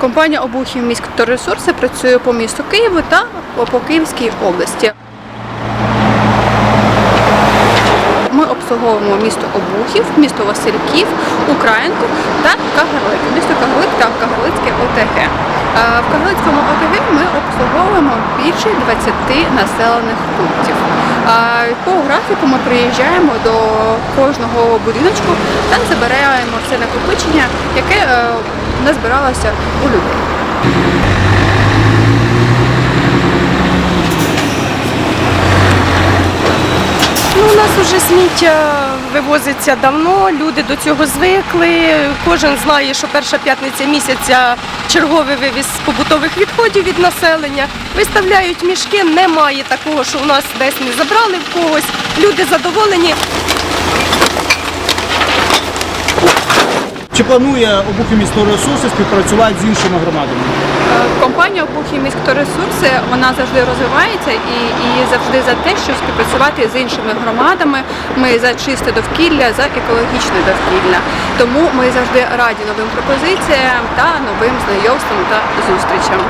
Компанія Обухів міськторесурси працює по місту Києву та по Київській області. Ми обслуговуємо місто Обухів, місто Васильків, Українку та Кагарлик. Місто Кагарлик та Кагарлицьке ОТГ. Е, В Кагарлицькому ОТГ ми обслуговуємо більше 20 населених пунктів. Е, По графіку ми приїжджаємо до кожного будиночку та забираємо все накопичення, яке назбиралося у людей. Ну, у нас вже сміття вивозиться давно, люди до цього звикли. Кожен знає, що перша п'ятниця місяця черговий вивіз побутових відходів від населення. Виставляють мішки, немає такого, що у нас десь не забрали в когось. Люди задоволені. Чи планує обухів місторесурси співпрацювати з іншими громадами? Компанія Компанія «Обухів міськторесурси вона завжди розвивається і, і завжди за те, щоб співпрацювати з іншими громадами. Ми за чисте довкілля, за екологічне довкілля. Тому ми завжди раді новим пропозиціям та новим знайомствам та зустрічам.